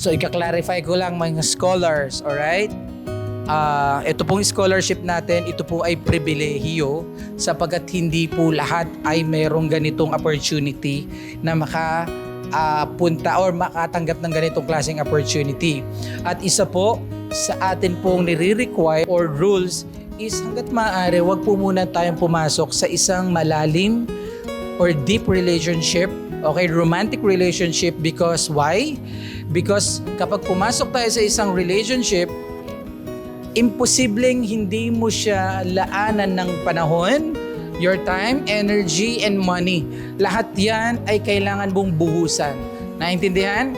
So, ika-clarify ko lang mga scholars, alright? Ah, ito pong scholarship natin, ito po ay pribilehiyo sapagkat hindi po lahat ay mayroong ganitong opportunity na maka ah, punta or makatanggap ng ganitong klaseng opportunity. At isa po sa atin pong nire-require or rules is hanggat maaari, wag po muna tayong pumasok sa isang malalim or deep relationship, okay, romantic relationship because why? Because kapag pumasok tayo sa isang relationship, imposibleng hindi mo siya laanan ng panahon, your time, energy, and money. Lahat yan ay kailangan mong buhusan. Naintindihan?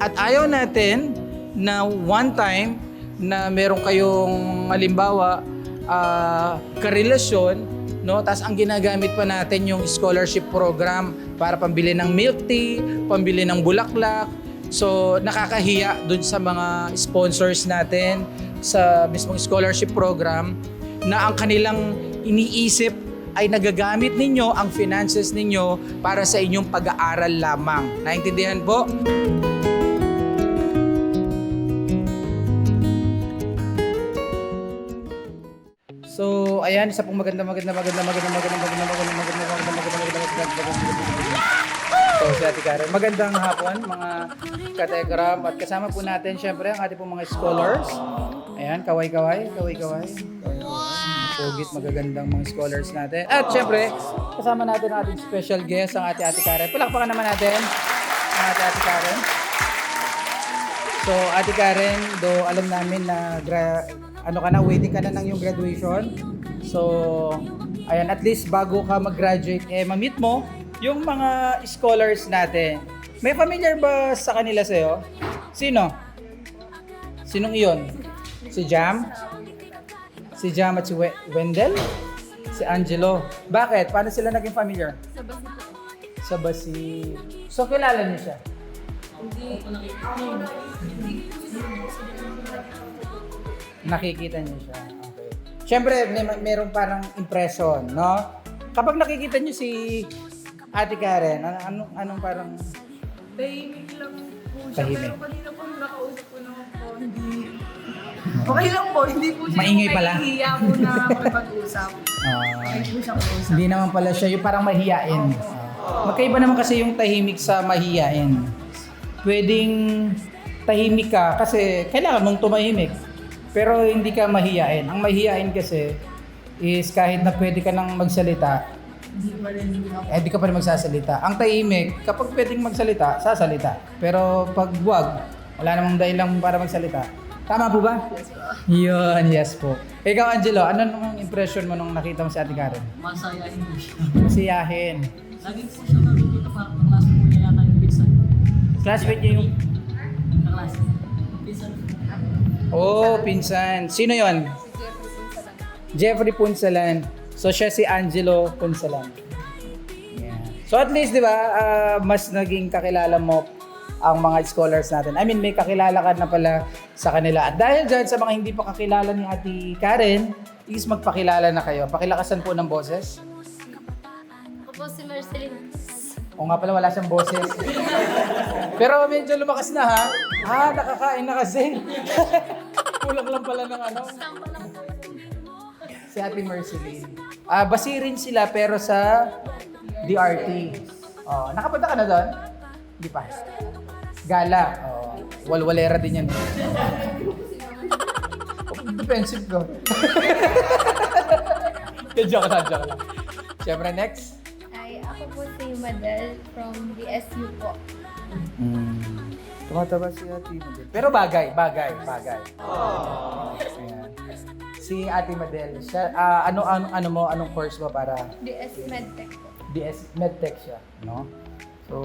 At ayaw natin na one time na meron kayong halimbawa ah, karelasyon, no? Tapos ang ginagamit pa natin yung scholarship program para pambili ng milk tea, pambili ng bulaklak. So nakakahiya dun sa mga sponsors natin sa mismong scholarship program na ang kanilang iniisip ay nagagamit ninyo ang finances ninyo para sa inyong pag-aaral lamang. Naintindihan po? So, ayan, isa pong maganda, maganda, maganda, maganda, maganda, maganda, maganda, maganda, maganda, maganda, maganda, maganda, maganda, maganda, So, si Ate Karen. Magandang hapon, mga kategram. At kasama po natin, syempre, ang ating pong mga scholars. Ayan, kaway-kaway, kaway-kaway. Pugit, magagandang mga scholars natin. At syempre, kasama natin ang ating special guest, ang Ate Ate Karen. Palakpakan naman natin ang Ate Ate Karen. So, Ate Karen, do alam namin na gra- ano ka na, waiting ka na ng yung graduation. So, ayan, at least bago ka mag-graduate, eh, ma-meet mo yung mga scholars natin. May familiar ba sa kanila sa'yo? Sino? Sinong iyon? Si Jam? Si Jam at si We- Wendell? Si Angelo? Bakit? Paano sila naging familiar? Sa Basi. So, kilala niyo siya? nakikita niyo siya. Okay. Siyempre, may, meron parang impression, no? Kapag nakikita niyo si Ate Karen, ano, anong, anong parang Tahimik lang po siya. Tahimik. Pero kanina po nakausap ko naman po, hindi... Okay lang po, hindi po siya Maingay yung pala. nahihiya po na makipag-usap. ah, Hindi po hindi naman pala siya yung parang mahiyain. Ah, magkaiba naman kasi yung tahimik sa mahiyain. Pwedeng tahimik ka kasi kailangan mong tumahimik. Pero hindi ka mahiyain. Ang mahiyain kasi is kahit na pwede ka nang magsalita, Hindi pa rin ako. eh di ka pa rin magsasalita. Ang tahimik, kapag pwedeng magsalita, sasalita. Pero pag wag, wala namang dahilan para magsalita. Tama po ba? Yes po. Yun, yes po. Ikaw, Angelo, ano nung impression mo nung nakita mo si Ate Karen? Masayahin po siya. Masiyahin. Lagi po siya nakikita parang kaklase po niya yata yung pinsan. Classmate niya yung... Kaklase. Pinsan. Oh, pinsan. Sino yon? Jeffrey Punsalan. So, siya si Angelo Punsalan. Yeah. So, at least, di ba, ah, mas naging kakilala mo ang mga scholars natin. I mean, may kakilala ka na pala sa kanila. At dahil dyan, sa mga hindi pa kakilala ni Ate Karen, is magpakilala na kayo. Pakilakasan po ng boses. Ako po si Marceline. O nga pala, wala siyang boses. Pero medyo lumakas na ha. Ah, nakakain na kasi. Kulang lang pala ng ano. Sampa lang po. Si Ate Merceline. Ah, basirin sila pero sa DRT. Oh, nakapunta ka na doon? Hindi pa. Gala. Oh, walwalera din yan. Oh, Defensive ko. joke lang, joke lang. Siyempre, next. Ay, ako po si Madel from BSU po. Mm. Tumataba si Ate Madel. Pero bagay, bagay, bagay. Ayan. Si Ate Madel, siya, ah, ano, ano, ano mo, anong course mo para BS Medtech po. DS MedTech siya, no? So,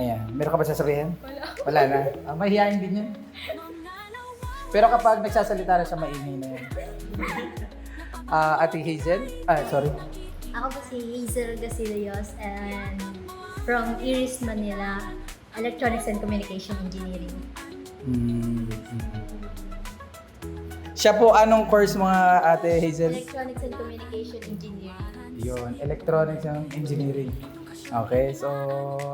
ayan. Meron ka ba sasabihin? Wala. Wala na. Ah, mahihayin din yun. Pero kapag nagsasalita na siya, maingay na yun. Ah, Ate Hazel? Ah, sorry. Ako po si Hazel Gasillos and from Iris, Manila, Electronics and Communication Engineering. Mm. Siya po, anong course mga Ate Hazel? Electronics and Communication Engineering. Yun, electronics and engineering. Okay, so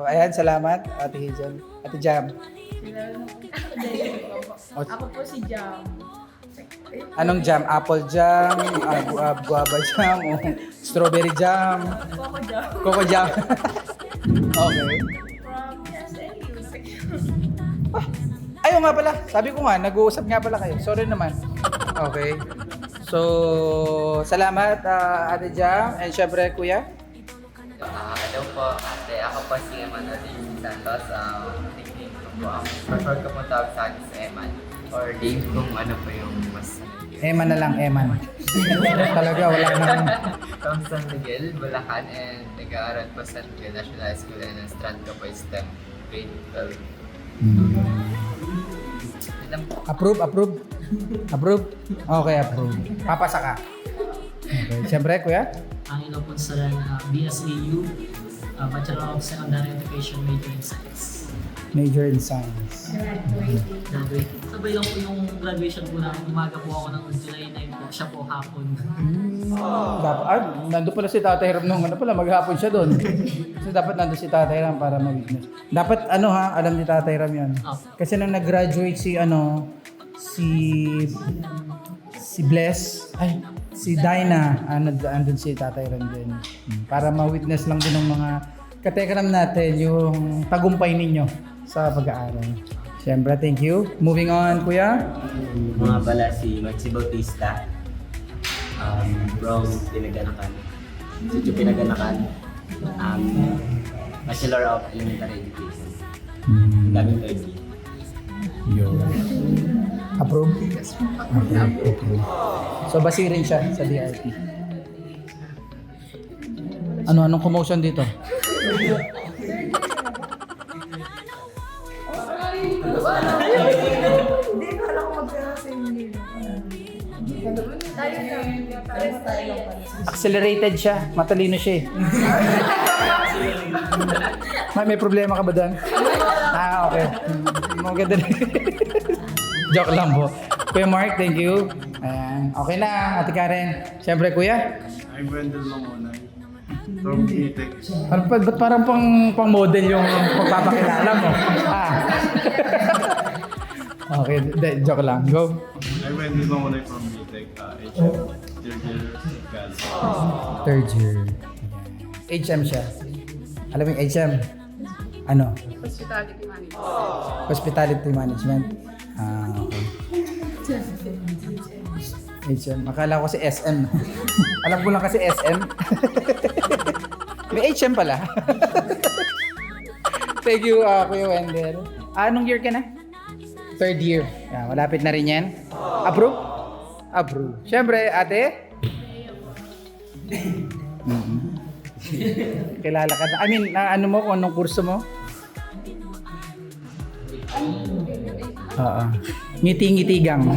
ayan, salamat Ate Hazel. Ate Jam. Ako po si Jam. Anong jam? Apple jam, ah, gu- ah, guava jam, o strawberry jam, Ako Jam. coco jam. okay. SNU. Ayaw nga pala, sabi ko nga, nag-uusap nga pala kayo. Sorry naman. Okay. So, salamat ah, Ate Jam. And syempre, Kuya. Ah, hello po, ate. Ako po si Emmanuel Santos. Um, nickname ko po. Um, prefer ko po tawag sa akin si Eman. Or Dave kung ano po yung mas... Eman na lang, Eman. Talaga, wala nang... From San Miguel, Bulacan, and nag-aaral po sa Miguel National High School and strand ko po is grade 12. Po. Approve, approve. Approve? Okay, approve. Papasa ka. Okay. Syempre, Kuya. Ang ilo po sa uh, BSAU, uh, Bachelor of Secondary Education major in Science. Major in Science. Graduate. Sabay lang po yung graduation po namin. Umaga po ako ng July 9 po. Siya po hapon. Dapat, ah, nandun pala si Tatay Ram nung ano pala, maghapon siya doon. Kasi dapat nandun si Tatay Ram para mag-witness. Dapat ano ha, alam ni Tatay Ram yan. Opo. Kasi nang nag-graduate si ano, si si Bless, ay, si Dinah, ano, andun si Tatay Ram din. Hmm, Para ma-witness lang din ng mga katekram natin yung tagumpay ninyo sa pag-aaral. Siyempre, thank you. Moving on, Kuya. mga pala si Maxi Bautista um, from Pinaganakan. Sitio Pinaganakan. Um, Bachelor of Elementary Education. Daming third year. Yun. Approve? Approve. Approve. So, basirin siya sa DRT. Ano, anong commotion dito? Accelerated siya. Matalino siya eh. may, may problema ka ba doon? Ah, okay. Maganda rin. Joke lang po. Kuya Mark, thank you. Ayan. Okay na, Ate Karen. Siyempre, Kuya. I'm Wendell Mamonay from GTEC. Parang, ba't parang pang, pang model yung pagpapakilala mo? Ah. okay, de, joke lang. Go. I'm Wendell Mamonay from GTEC, uh, HM, third year Gal. Third year. HM siya. Alam mo yung HM? Ano? Hospitality management. Hospitality Management. Ah, okay. HM. Akala ko si SM. Alam ko lang kasi SM. May HM pala. Thank you, uh, Kuya Wendell. Ah, anong year ka na? Third year. Yeah, malapit na rin yan. Approve? Approve. Siyempre, ate? Kilala ka na. I mean, na, ano mo, anong kurso mo? Oo. Ngiti-ngitigang.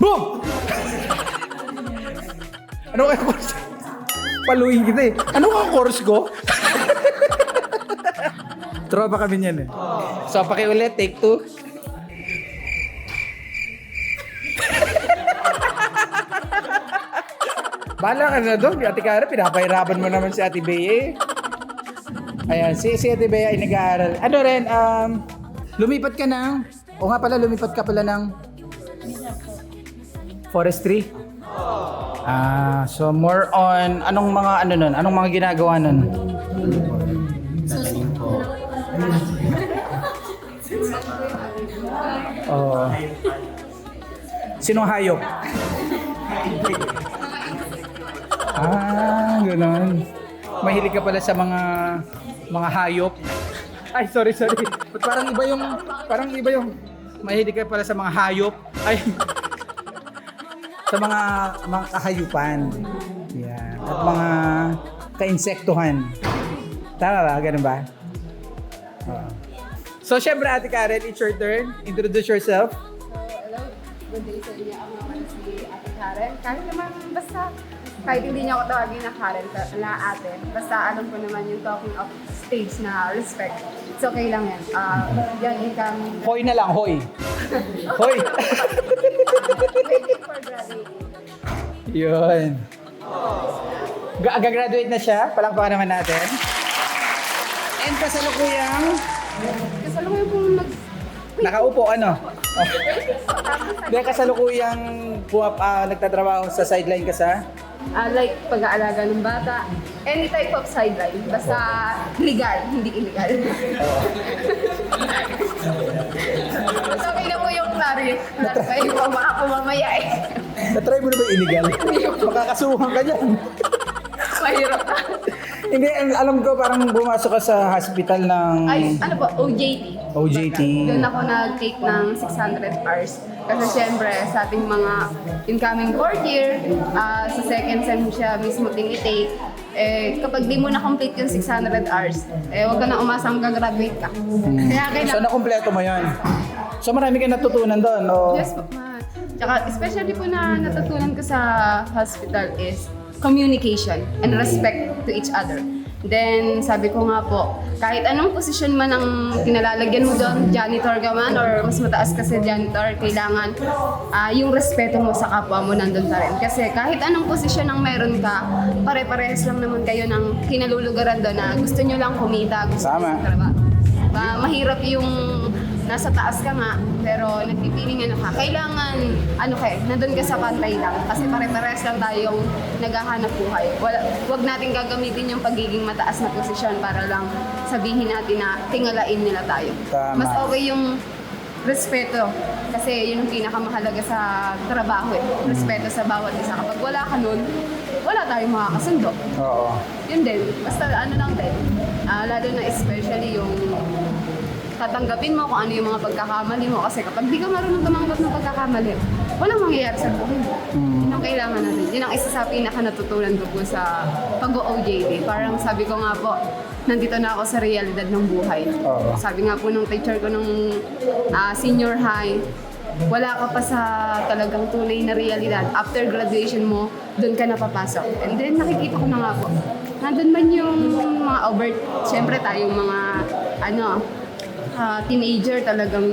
Boom! ano kaya course? Paluin kita eh. Ano ka course ko? Tropa kami niyan eh. So, pakiulit, take two. Bala ka na doon. Ate Kara, pinapahirapan mo naman si Ate Bea eh. Ayan, si, si Ate Bea ay nag-aaral. Ano rin, um, lumipat ka ng, o nga pala, lumipat ka pala ng forestry. Ah, so more on, anong mga ano nun? Anong mga ginagawa nun? Oh. Sinong hayop? ah, gano'n. Mahilig ka pala sa mga mga hayop. Ay, sorry, sorry. Ba't parang iba yung parang iba yung mahilig ka pala sa mga hayop. Ay. sa mga mga kahayupan. Yan. At mga kainsektuhan. Tama ba? Ganun ba? So, syempre, Ate Karen, it's your turn. Introduce yourself. Hello, good day sa inyo. Ako naman si Ate Karen. Kahit naman basta, kahit hindi niya ako tawagin na Karen, na ate, basta alam ko naman yung talking of stage na respect. It's okay lang yan. Uh, yan income. Hoy na lang, hoy. hoy. Waiting for graduating. Yun. Ga- Gagraduate na siya. Palakpakan naman natin. And kasalukuyang Kasalukuyan po nag... nakaupo ano? Hindi, kasalukuyang pumap, ah, nagtatrabaho sa sideline ka sa? ah, like pag-aalaga ng bata. Any type of sideline. Basta legal, hindi illegal. so, okay na po yung klaro. Klaro kayo pa mga pumamaya eh. Na-try mo na ba illegal? Makakasuhan ka dyan. Mahirap na. Hindi, alam ko parang pumasok ka sa hospital ng Ay, ano po, OJT. OJT. Doon ako nag-take ng 600 hours. Kasi syempre, sa ating mga incoming fourth year, ah, sa second sem siya mismo tinitake, eh, kapag di mo na-complete yung 600 hours, eh, huwag ka na umasang gagraduate ka. Kaya So, kailangan... nakompleto mo yan. So, marami ka natutunan doon. O, Yes po, ma. Tsaka, especially po na natutunan ko sa hospital is communication and respect to each other. Then, sabi ko nga po, kahit anong posisyon man ang kinalalagyan mo doon, janitor ka man or mas mataas ka sa janitor, kailangan ah, yung respeto mo sa kapwa mo nandun pa rin. Kasi kahit anong posisyon ang meron ka, pare-parehas lang naman kayo ng kinalulugaran doon na gusto nyo lang kumita, gusto nyo sa trabaho. Ba, mahirap yung nasa taas ka nga, pero nagpipiling ano ka. Kailangan, ano kay, nandun ka sa pantay lang. Kasi pare-pares lang tayong naghahanap buhay. Wala, wag natin gagamitin yung pagiging mataas na posisyon para lang sabihin natin na tingalain nila tayo. Tama. Mas okay yung respeto. Kasi yun ang pinakamahalaga sa trabaho eh. Respeto sa bawat isa. Kapag wala ka nun, wala tayong makakasundo oo. yun din, basta ano lang din, ah, lalo na especially yung tatanggapin mo kung ano yung mga pagkakamali mo kasi kapag di ka marunong tumanggap ng pagkakamali, walang mangyayari sa buhay mo. Yun ang kailangan natin. Yun ang isa sa pinaka natutunan ko po sa pag-OJT. Parang sabi ko nga po, nandito na ako sa realidad ng buhay. Oo. Sabi nga po nung teacher ko nung ah, senior high, wala ka pa sa talagang tunay na realidad. After graduation mo, doon ka napapasok. And then nakikita ko na nga po, nandun man yung mga over, syempre tayong mga, ano, ah, teenager talagang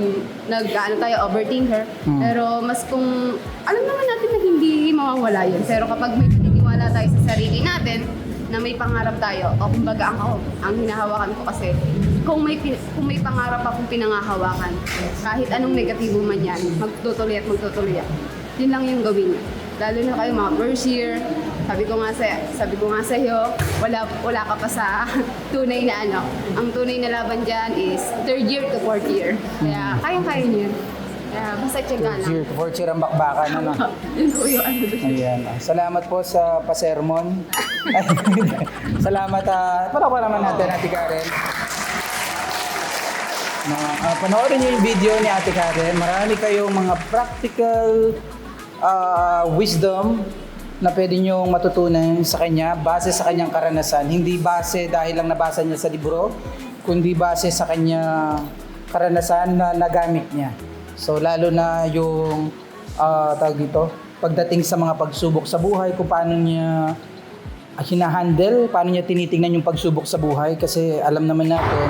nag ano tayo overthinker pero mas kung alam naman natin na hindi mawawala yun. Pero kapag may paniniwala tayo sa sarili natin na may pangarap tayo o kumbaga ang ako ang hinahawakan ko kasi kung may kung may pangarap akong pinangahawakan kahit anong negatibo man yan magtutuloy at magtutuloy yun lang yung gawin niyo lalo na kayo mga first year sabi ko nga sa sabi ko nga sa iyo wala wala ka pa sa tunay na ano ang tunay na laban diyan is third year to fourth year kaya kayang kaya niyo kaya basta tiyaga lang Cheer, for cheer ang bakbakan. Ano? yun po yung ano. Ayan. ah. Salamat po sa pasermon. Ay, Salamat. Uh, para naman natin, Ate Karen. Na, ah, panoorin niyo yung video ni Ate Karen. Marami kayong mga practical ah, wisdom na pwede niyong matutunan sa kanya base sa kanyang karanasan. Hindi base dahil lang nabasa niya sa libro, kundi base sa kanya karanasan na nagamit niya. So lalo na yung uh, tawag dito, pagdating sa mga pagsubok sa buhay, kung paano niya ah, hinahandle, paano niya tinitingnan yung pagsubok sa buhay kasi alam naman natin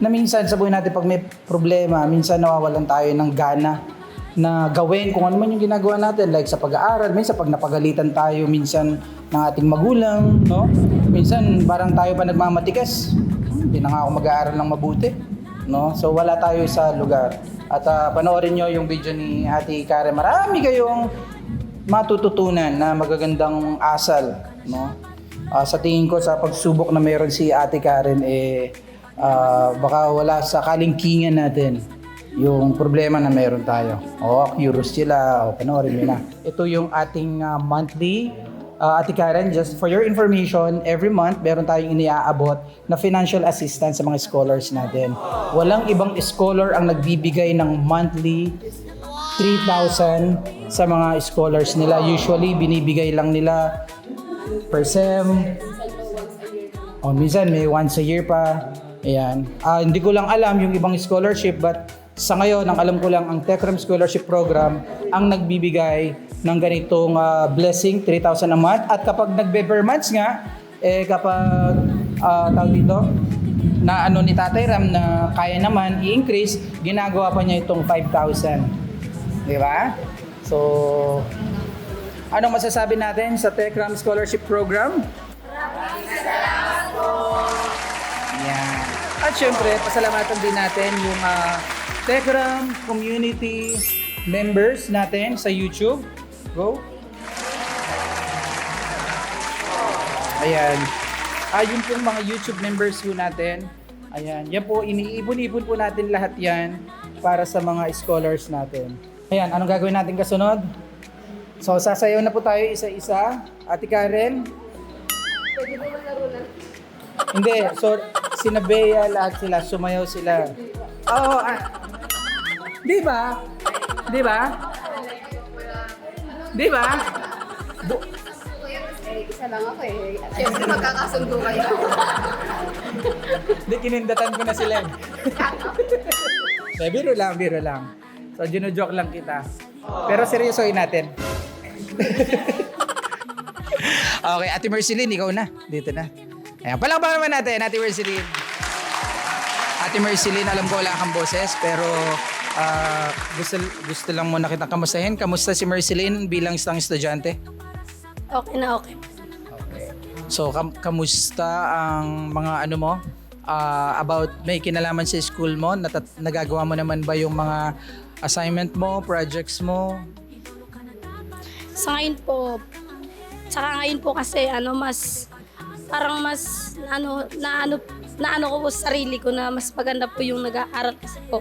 na minsan sa buhay natin pag may problema, minsan nawawalan tayo ng gana na gawin kung ano man yung ginagawa natin like sa pag-aaral, minsan pag napagalitan tayo minsan ng ating magulang, no? Minsan parang tayo pa nagmamatikas, hindi na nga ako mag-aaral ng mabuti, no? So wala tayo sa lugar. At ah, panoorin nyo yung video ni Ate Karen. Marami kayong matututunan na magagandang asal, no? Ah, sa tingin ko sa pagsubok na meron si Ate Karen eh ah, baka wala sa kalingkingan natin yung problema na meron tayo. O, curious sila. O, panoorin na. Ito yung ating ah, monthly ah, Ate Karen, just for your information, every month meron tayong iniaabot na financial assistance sa mga scholars natin. Walang ibang scholar ang nagbibigay ng monthly 3,000 sa mga scholars nila. Usually, binibigay lang nila per sem. O minsan may once a year pa. Ayan. Ah, hindi ko lang alam yung ibang scholarship but sa ngayon, ang alam ko lang, ang TechRam Scholarship Program ang nagbibigay ng ganitong ah, blessing, 3,000 a month. At kapag nagbe-per months nga, eh kapag ah, tawag dito, na ano ni Tatay Ram na kaya naman i-increase, ginagawa pa niya itong 5,000. Di ba? So, Anong masasabi natin sa Techram Scholarship Program? Yan. At syempre, pasalamatan din natin yung uh, Techram community members natin sa YouTube. Go. Ayan. Ah, yun pong mga YouTube members po natin. Ayan. Yan po, iniipon-ipon po natin lahat yan para sa mga scholars natin. Ayan, anong gagawin natin kasunod? So, sasayaw na po tayo isa-isa. Ate Karen, Pwede mo malaro na. Hindi, so sina Bea, lahat sila, sumayaw sila. Oo, ah, di ba? Di ba? Di ba? Bu- Eh, isa lang ako eh. Siyempre magkakasundo kayo. Di, kinindatan ko na sila. eh. so, biro lang, biro lang. So, joke lang kita. Pero seryosohin natin. okay, Ate Merceline, ikaw na. Dito na. Ayan, palakpakan naman natin, Ate Merceline. Ate Merceline, alam ko wala kang boses, pero ah, gusto, gusto lang muna kita kamustahin. Kamusta si Merceline bilang isang estudyante? Okay na okay. So, kam- kamusta ang mga ano mo? ah, about may kinalaman sa school mo? Natat- nagagawa mo naman ba yung mga assignment mo, projects mo? Sa ngayon po, tsaka ngayon po kasi ano mas parang mas ano na ano na ano ko po sa sarili ko na mas maganda po yung nag-aaral kasi po.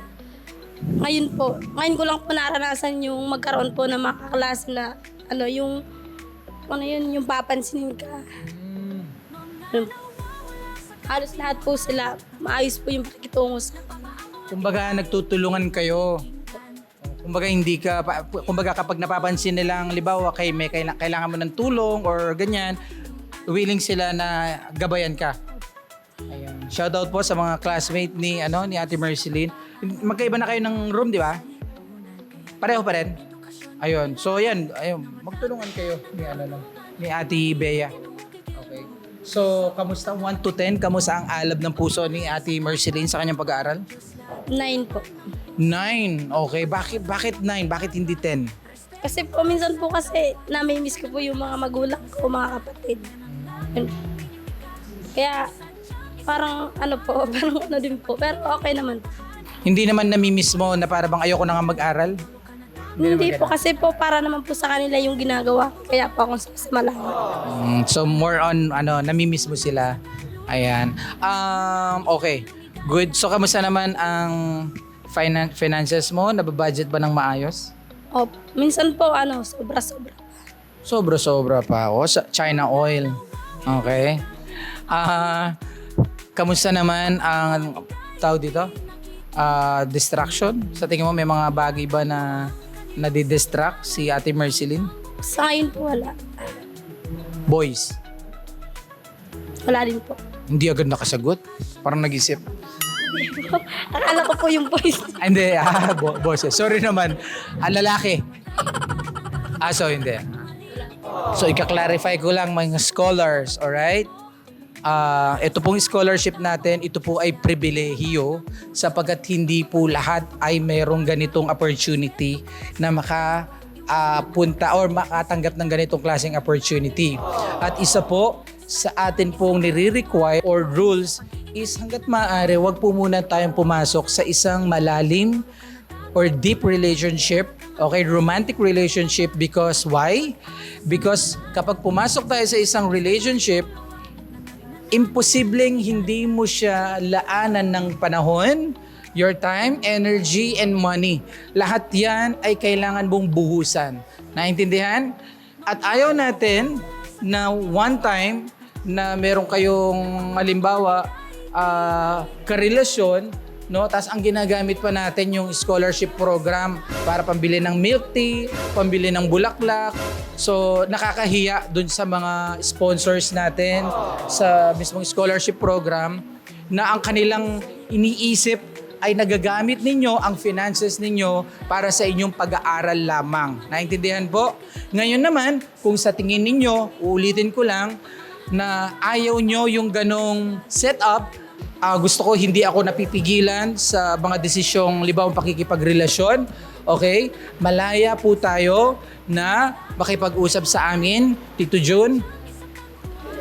Ngayon po, ngayon ko lang po naranasan yung magkaroon po ng mga kaklase na ano yung ano yun, yung papansinin ka. Po. Halos lahat po sila, maayos po yung pakikitungo sa Kumbaga, nagtutulungan kayo. Kumbaga, hindi ka, pa- kumbaga kapag napapansin nilang, libawa, kay may kaila- kailangan mo ng tulong or ganyan, willing sila na gabayan ka. Ayan. Shoutout po sa mga classmate ni ano ni Ate Merceline. Magkaiba na kayo ng room, di ba? Pareho pa rin. Ayun. So, yan. Ayun. Magtulungan kayo ni ano no, ni Ate Bea. Okay. So, kamusta 1 to 10? Kamusta ang alab ng puso ni Ate Merceline sa kanyang pag-aaral? nine po. 9. Okay. Bakit bakit 9? Bakit hindi 10? Kasi po, minsan po kasi nami-miss ko po yung mga magulang ko, mga kapatid. Yun. Kaya, parang ano po, parang ano din po. Pero okay naman. Hindi naman namimiss mo na para bang ayoko na nga mag-aral? Hindi, po kasi po para naman po sa kanila yung ginagawa. Kaya po akong sasama lang. Mm, so more on ano, namimiss mo sila. Ayan. Um, okay. Good. So kamusta naman ang finan- finances mo? Nababudget ba ng maayos? O, minsan po, ano, sobra-sobra. Sobra-sobra pa. O, sa China oil. Okay. Ah, kamusta naman ang tao dito? Ah, distraction? Sa tingin mo may mga bagay ba na nadidistract si Ate Merceline? Sa ngayon po, wala. Boys, Wala din po. hindi agad nakasagot. Parang nag-isip. Akala ko po yung voice. Ah, hindi, ah, bo- boses. Sorry naman. Ang lalaki. Ah, so hindi. So, ika-clarify ko lang mga scholars, alright? Ah, ito pong scholarship natin, ito po ay pribilehiyo sapagkat hindi po lahat ay mayroong ganitong opportunity na maka ah, punta or makatanggap ng ganitong klaseng opportunity. At isa po sa atin pong nire-require or rules is hanggat maaari, wag po muna tayong pumasok sa isang malalim or deep relationship, okay, romantic relationship because why? Because kapag pumasok tayo sa isang relationship, imposibleng hindi mo siya laanan ng panahon, your time, energy, and money. Lahat yan ay kailangan mong buhusan. Naintindihan? At ayaw natin na one time na meron kayong halimbawa ah, karelasyon no? Tapos ang ginagamit pa natin yung scholarship program para pambili ng milk tea, pambili ng bulaklak. So nakakahiya dun sa mga sponsors natin sa mismong scholarship program na ang kanilang iniisip ay nagagamit ninyo ang finances ninyo para sa inyong pag-aaral lamang. Naintindihan po? Ngayon naman, kung sa tingin ninyo, uulitin ko lang, na ayaw nyo yung ganong setup, Ah, gusto ko hindi ako napipigilan sa mga desisyong libawang pakikipagrelasyon. Okay? Malaya po tayo na makipag-usap sa amin, Tito Jun.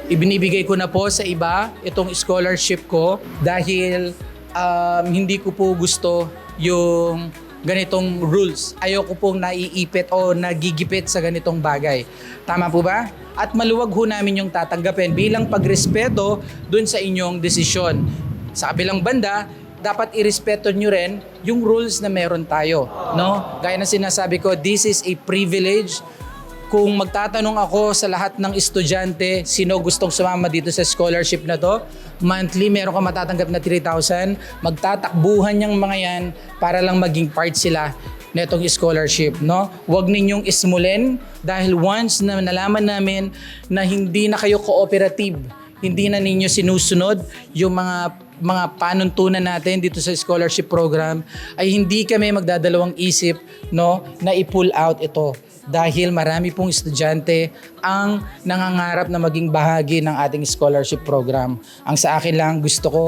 Ibinibigay ko na po sa iba itong scholarship ko dahil um, hindi ko po gusto yung ganitong rules. Ayoko pong naiipit o nagigipit sa ganitong bagay. Tama po ba? At maluwag ho namin yung tatanggapin bilang pagrespeto dun sa inyong desisyon. Sa kabilang banda, dapat irespeto nyo rin yung rules na meron tayo. No? Gaya na sinasabi ko, this is a privilege kung magtatanong ako sa lahat ng estudyante, sino gustong sumama dito sa scholarship na to, monthly meron ka matatanggap na 3,000, magtatakbuhan niyang mga yan para lang maging part sila netong scholarship, no? Huwag ninyong ismulin dahil once na nalaman namin na hindi na kayo cooperative, hindi na ninyo sinusunod yung mga mga panuntunan natin dito sa scholarship program ay hindi kami magdadalawang isip no na i-pull out ito dahil marami pong estudyante ang nangangarap na maging bahagi ng ating scholarship program. Ang sa akin lang gusto ko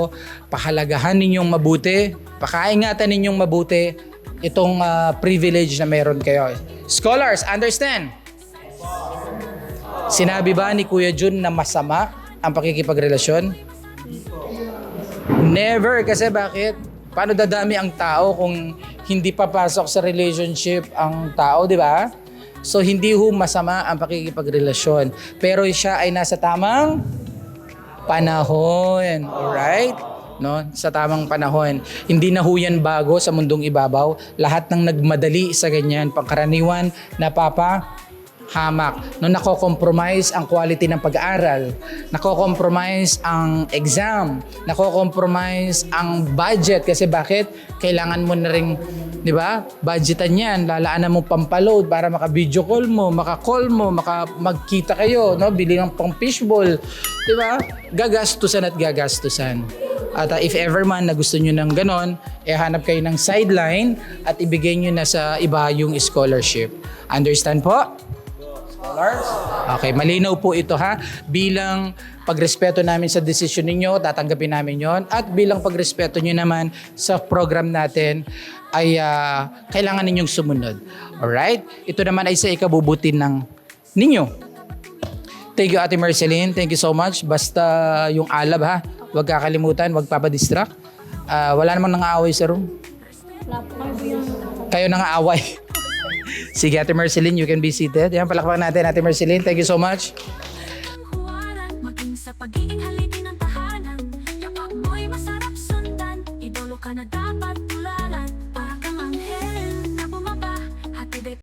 pahalagahan ninyong mabuti, pakaingatan ninyong mabuti itong ah, privilege na meron kayo. Scholars, understand? Sinabi ba ni Kuya Jun na masama ang pakikipagrelasyon? Never kasi bakit? Paano dadami ang tao kung hindi papasok sa relationship ang tao, di ba? So hindi ho masama ang pakikipagrelasyon. Pero siya ay nasa tamang panahon. Alright? No, sa tamang panahon. Hindi na ho yan bago sa mundong ibabaw. Lahat ng nagmadali sa ganyan, pangkaraniwan, napapa hamak. No, nako-compromise ang quality ng pag-aaral. Nako-compromise ang exam. Nako-compromise ang budget. Kasi bakit? Kailangan mo na rin, di ba? Budgetan yan. Lalaanan mo pampaload para maka-video call mo, maka-call mo, maka magkita kayo, no? Bili ng pang fishball. Di ba? Gagastusan at gagastusan. At uh, if ever man na gusto nyo ng ganon, eh hanap kayo ng sideline at ibigay nyo na sa iba yung scholarship. Understand po? Scholars? Okay, malinaw po ito ha. Bilang pagrespeto namin sa desisyon ninyo, tatanggapin namin yon At bilang pagrespeto nyo naman sa program natin, ay ah, kailangan ninyong sumunod. Alright? Ito naman ay sa ikabubuti ng ninyo. Thank you Ate Marceline. Thank you so much. Basta yung alab ha. Huwag kakalimutan. Huwag papadistract. Ah, wala namang nang-aaway sa room. Kayo nang-aaway. Sige Ate Marceline, you can be seated. Yan, palakpakan natin Ate Marceline. Thank you so much.